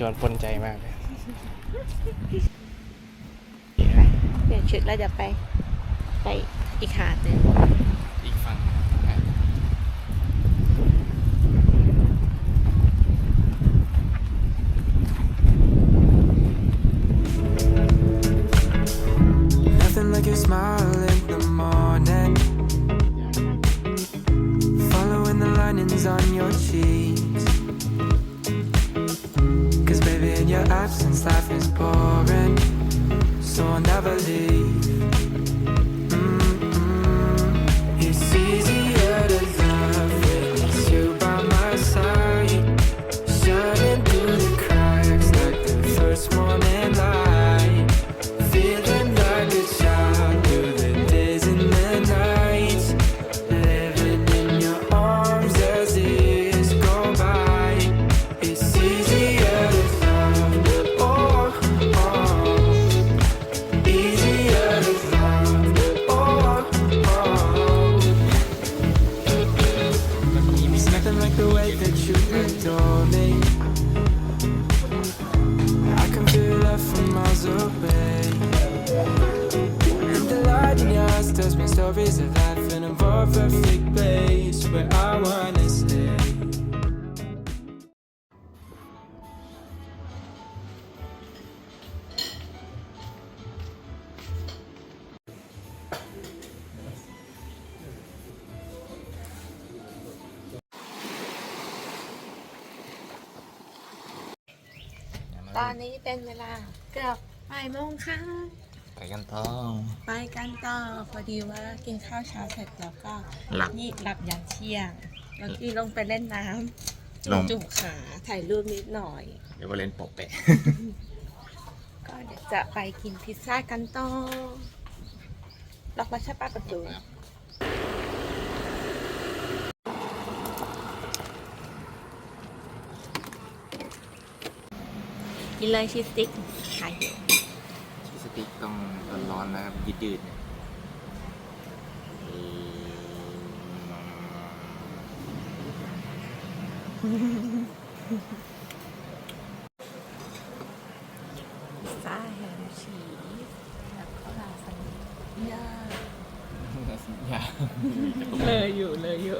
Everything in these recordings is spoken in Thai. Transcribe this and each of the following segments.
จวนปนใจมากเลยเปลี่ยนชุดแล้วจะไป ไปอีกหาดหนึ่ง light tells me stories of life in a more perfect place where I wanna stay. ตอนนี้เป็นเวลาเกือบบ่ายโมงค่ะ ไปกันต่อ ไปกันต่อพอดีว่ากินข้าวเช้าเสร็จแล้วก็หลับ นี่หลับยันเที่ยงแล้วที่ลงไปเล่นน้ำลงจุ่มขาถ่ายรูปนิดหน่อย เดี๋ยวว่าเล่นโปะแปะก็เดี๋ยวจะไปกินพิซซ่ากันต่อล็อกไว้ใช่ปะประตูกินเลยชีสสติ๊กขายอยู่ ชีสสติ๊กต้องร้อนๆนะครับยืดๆเนี่ยอืมพิซซ่าแฮมชีสแล้วก็ลาซานญ่าอย่าเลยอยู่เลยอยู่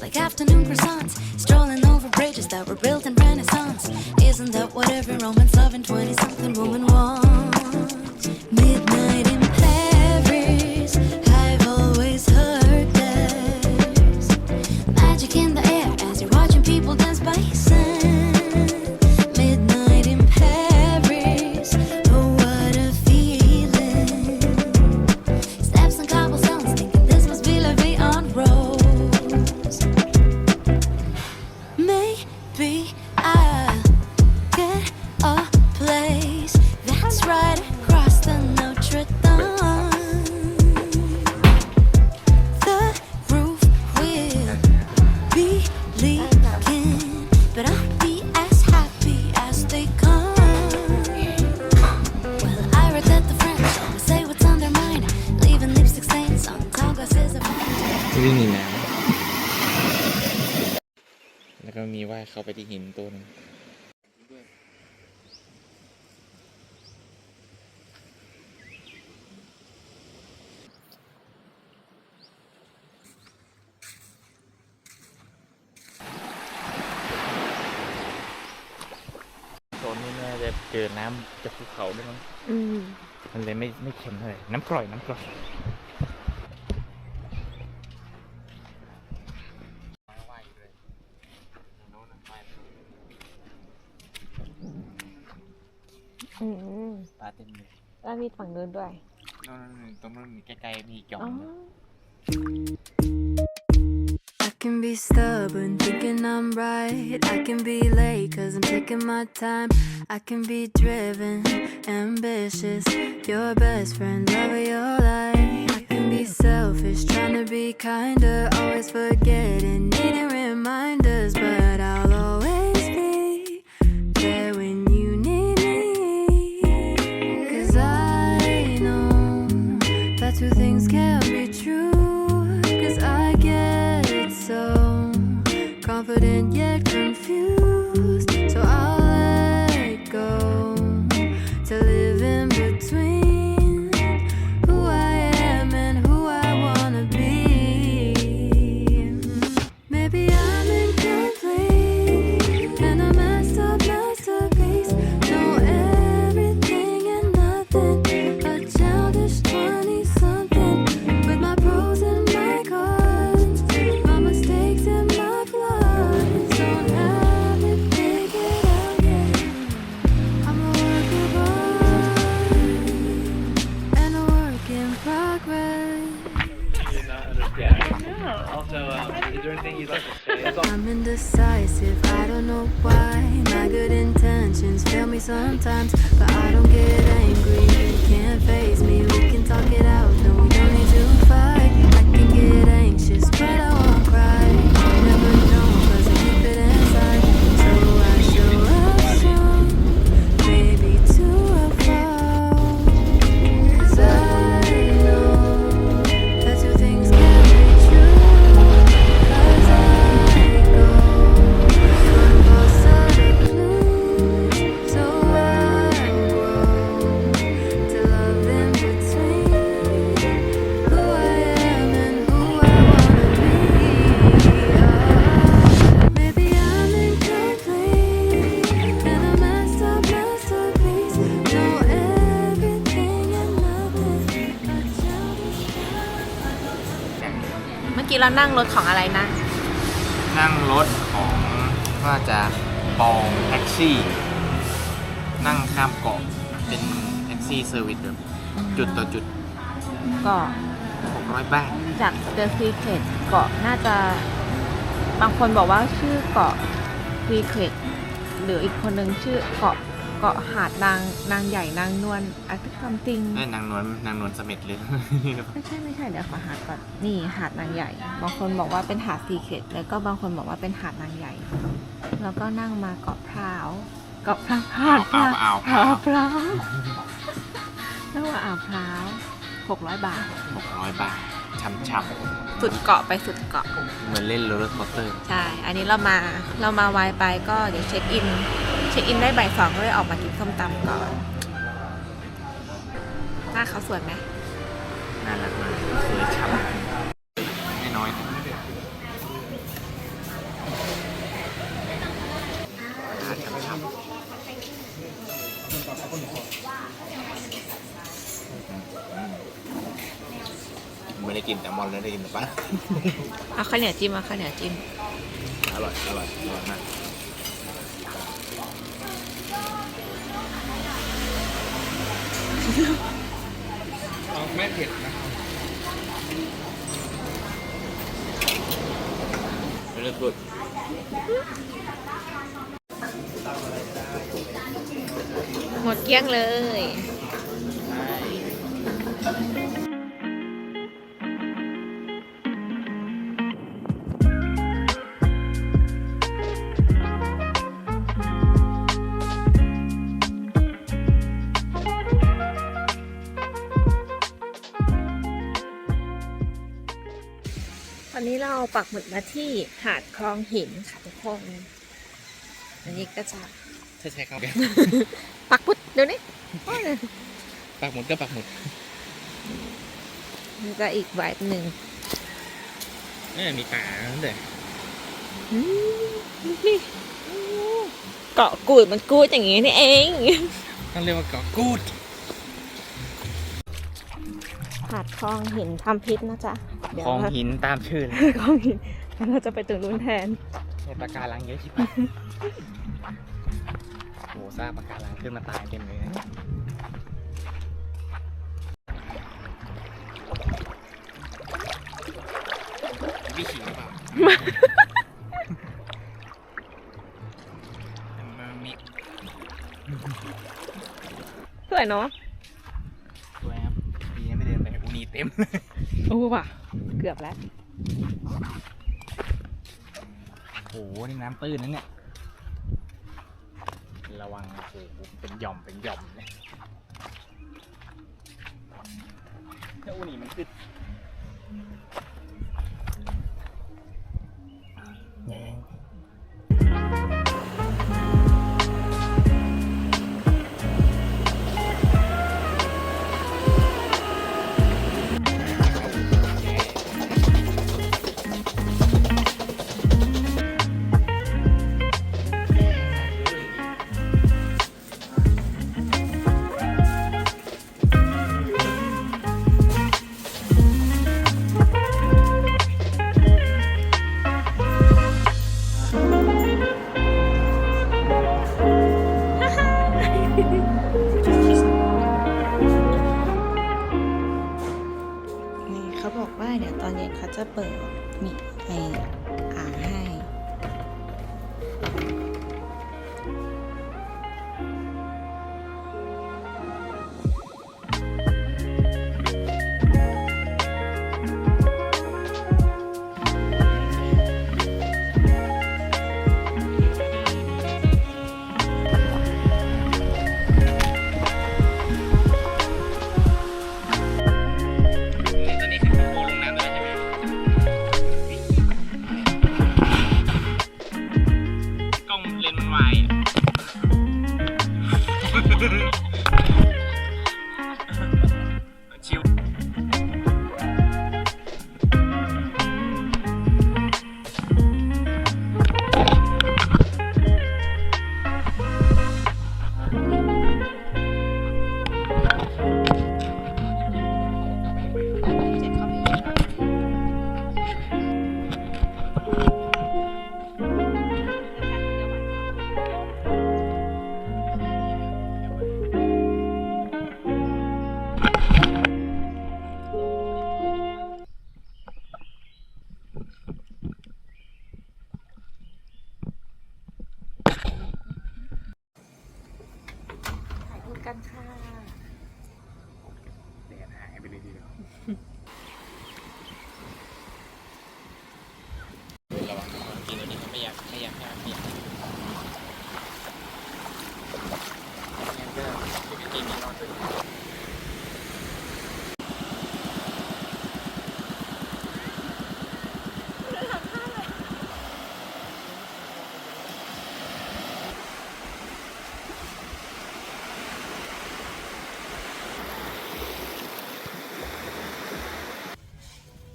like afternoon แล้วก็มีว่ายเข้าไปที่หินตัวหนึงโซนนี้น่าจะเจอน้ำจากภูเขาด้วยมั้งอืมมันเลยไม่ไม่เค็มเท่าไหร่น้ำกร่อยน้ำกร่อย อืม ปลาเต็มเลย แล้วมีฝั่งนู้นด้วย นู่นๆตรงนู้นมีใกล้ๆมีอีกหย่อม อ๋อ หนึ่ง I can be stubborn, thinking I'm right. I can be late, cause I'm taking my time. I can be driven, ambitious. Your best friend, love of your life. I can be selfish, trying to be kinder. Always forgetting, needing reminders. But something กี้เรานั่งรถของอะไรนะ นั่งรถของว่าจะปองแท็กซี่ นั่งข้ามเกาะเป็นแท็กซี่เซอร์วิสแบบจุดต่อจุด ก็600บาทจาก The Secret เกาะน่าจะ บางคนบอกว่าชื่อเกาะ Secret หรืออีกคนนึงชื่อเกาะ เกาะหาดนางนางใหญ่นางนวลอะไรซัมติงเอ้ยนางนวลนางนวลเสม็ดเลยไม่ใช่ไม่ใช่เดี๋ยวขอหาดก่อนนี่หาดนางใหญ่ บางคนบอกว่าเป็นหาดซีเคร็ตแล้วก็บางคนบอกว่าเป็นหาดนางใหญ่ แล้วก็นั่งมาเกาะพร้าวเกาะพร้าวหาดพร้าวอ่าวพอ่าร้าววพร้าวนั่งมาอ่าวพร้าวหกร้อยบาท600บาทช่ำสุดเกาะไปสุดเกาะๆเหมือนเล่นโรลเลอร์คอสเตอร์ ใช่ อันนี้เรามาเรามาไวไปก็เดี๋ยวเช็คอินเช็คอินได้บ่ายสองก็เลยออกมากินส้มตำก่อน หน้าเขาสวยไหมน่ารักมากสวยช่ำไม่น้อยนะทานช่ำๆไม่ได้กินแต่มอนเลยได้กินแต่ปลาเอาข้าวเหนียวจิ้มเอาข้าวเหนียวจิ้ม อร่อย อร่อยอร่อยมาก เอาไม่เผ็ดนะเลือกสุดหมดเกลี้ยงเลย วันนี้เราปักหมุดมาที่หาดคลองหินค่ะทุกคนอันนี้ก็จะใช่ใช่ครับ ปักพุดเดี๋ยวนี้ปักหมุดก็ปักหมุดมันจะอีกไวบหนึ่งนี่มีป่านั่นเด็อืมนี่เกาะกูดมันกูดอย่างงี้นี่เองต้องเรียกว่าเกาะกูด หาดคลองหินทำพิษนะจ๊ะเดี๋ยวคลองเราหินตามชื่อเลยคลองหินแล้วเราจะไปตรงนู้นแทนในปากการังเยอะชิบหายโหซากปะการังขึ้นมาตายเต็มเลยนะวิขิงหรือเปล่ามันมีสวยเนาะ สวยครับปีนี้ไม่ เดินไปอูนีเต็มเลยโอ้ว่ะ เกือบแล้ว โอ้โหนี่น้ำตื้นนั่นเนี่ย ระวังโอ้โหเป็นหย่อมเป็นหย่อมเลยถ้าอูนีมันขึ้น มีไอ ไปกินนี้นอนด้วย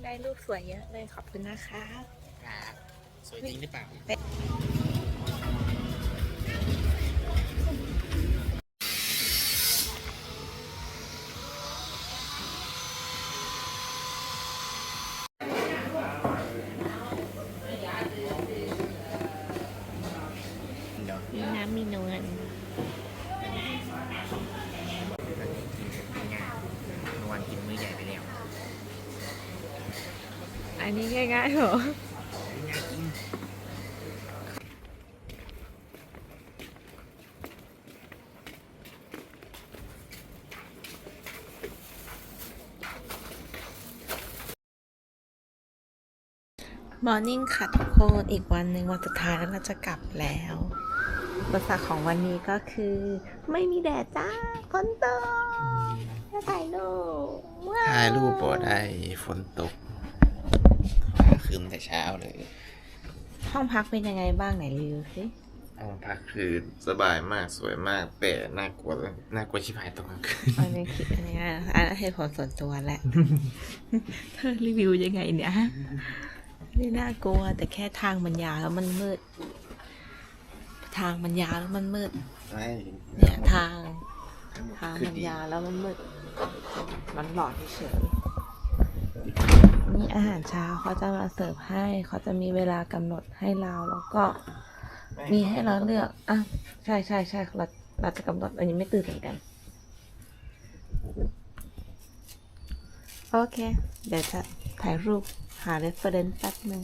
ได้รูปสวยเยอะเลยขอบคุณนะคะ ครับ สวยจริงหรือเปล่า นนี้ง่ายๆเหรออยากกินมอร์นิ่งค่ะทุกคนอีกวันหนึ่งวันสุดท้ายแล้วเราจะกลับแล้วอุปสรรคของวันนี้ก็คือ ไม่มีแดดจ้าฝนตกจะถ่ายรูปว้วถ่ายรูปบ่ได้ฝนตก คืมแต่เช้าเลย ห้องพักเป็นยังไงบ้างไหนรีวิวสิห้องพักคือสบายมากสวยมาก แต่น่ากลัวน่ากลัวชิบหายตอนกลางคืนอันนี้คิดอันนี้อะอันนั้นเหตุผลส่วนตัวแหละ เธอรีวิวยังไงเนี่ยไม่น่ากลัว แต่แค่ทางมันยาวแล้วมันมืด ทางมันยาวแล้วมันมืด ใช่เนี่ยทาง ทางมันยาวแล้วมันมืด มันหลอนเฉย นี่อาหารเช้าเขาจะมาเสิร์ฟให้ เขาจะมีเวลากำหนดให้เราแล้วก็มีให้เราเลือก อะ ใช่ใช่ใช่เราเราจะกำหนดอันนี้ไม่ตื่นเหมือนกัน โอเค เดี๋ยวจะถ่ายรูปหา reference แป๊บนึง